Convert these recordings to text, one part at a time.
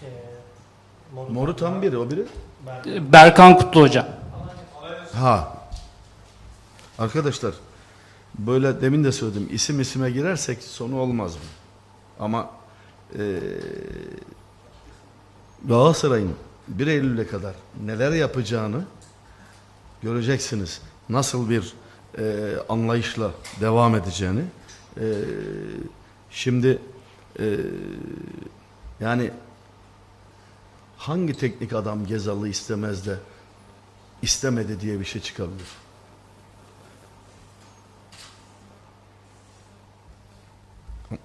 Şey, Moru, Moru tam biri o biri. Ben, Berkan Kutlu hocam. Ha. Arkadaşlar böyle demin de söyledim isim isime girersek sonu olmaz mı? Ama eee Galatasaray'ın 1 Eylül'e kadar neler yapacağını göreceksiniz. Nasıl bir eee, anlayışla devam edeceğini. Eee, şimdi eee, yani hangi teknik adam Gezal'ı istemez de istemedi diye bir şey çıkabilir.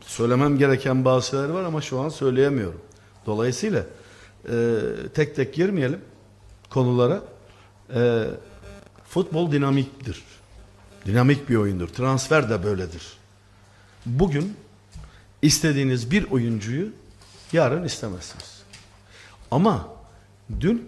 Söylemem gereken bazı şeyler var ama şu an söyleyemiyorum. Dolayısıyla e, tek tek girmeyelim konulara. E, futbol dinamiktir. Dinamik bir oyundur. Transfer de böyledir. Bugün istediğiniz bir oyuncuyu yarın istemezsiniz. Ama dün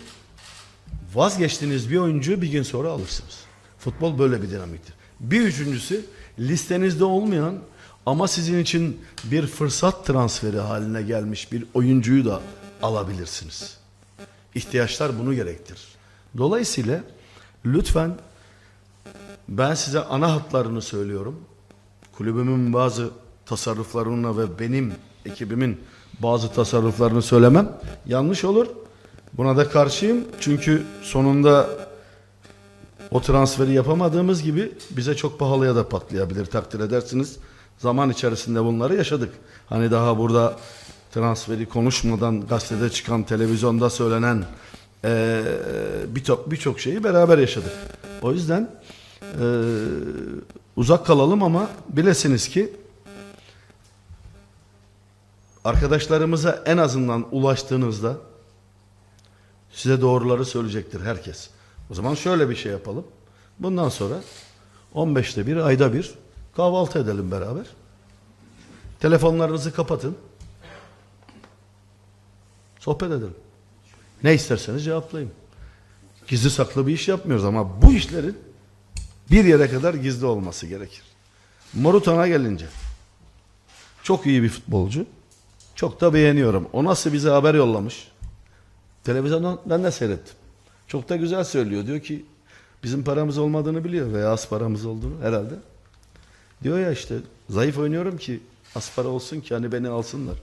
vazgeçtiğiniz bir oyuncuyu bir gün sonra alırsınız. Futbol böyle bir dinamiktir. Bir üçüncüsü listenizde olmayan ama sizin için bir fırsat transferi haline gelmiş bir oyuncuyu da alabilirsiniz. İhtiyaçlar bunu gerektirir. Dolayısıyla lütfen ben size ana hatlarını söylüyorum. Kulübümün bazı tasarruflarına ve benim ekibimin bazı tasarruflarını söylemem yanlış olur. Buna da karşıyım. Çünkü sonunda o transferi yapamadığımız gibi bize çok pahalıya da patlayabilir takdir edersiniz. Zaman içerisinde bunları yaşadık. Hani daha burada transferi konuşmadan gazetede çıkan, televizyonda söylenen eee, birçok birçok şeyi beraber yaşadık. O yüzden eee, uzak kalalım ama bilesiniz ki arkadaşlarımıza en azından ulaştığınızda size doğruları söyleyecektir herkes. O zaman şöyle bir şey yapalım. Bundan sonra 15'te bir, ayda bir kahvaltı edelim beraber. Telefonlarınızı kapatın. Sohbet edelim. Ne isterseniz cevaplayın. Gizli saklı bir iş yapmıyoruz ama bu işlerin bir yere kadar gizli olması gerekir. Morutan'a gelince çok iyi bir futbolcu. Çok da beğeniyorum. O nasıl bize haber yollamış? Televizyondan ben de seyrettim. Çok da güzel söylüyor. Diyor ki bizim paramız olmadığını biliyor veya az paramız olduğunu herhalde. Diyor ya işte zayıf oynuyorum ki az para olsun ki hani beni alsınlar.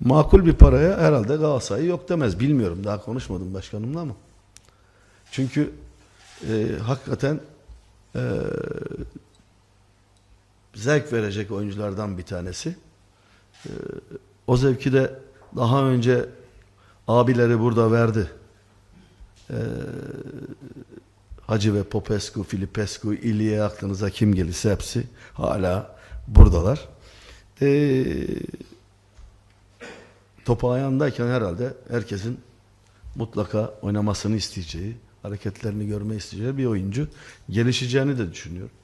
Makul bir paraya herhalde Galatasaray yok demez. Bilmiyorum daha konuşmadım başkanımla ama. Çünkü e, hakikaten e, zevk verecek oyunculardan bir tanesi. O zevki de daha önce abileri burada verdi. Ee, Hacı ve Popescu, Filipescu, İlya aklınıza kim gelirse hepsi hala buradalar. Ee, topu ayağındayken herhalde herkesin mutlaka oynamasını isteyeceği, hareketlerini görme isteyeceği bir oyuncu gelişeceğini de düşünüyorum.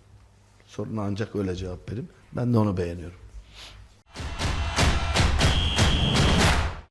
Soruna ancak öyle cevap vereyim. Ben de onu beğeniyorum.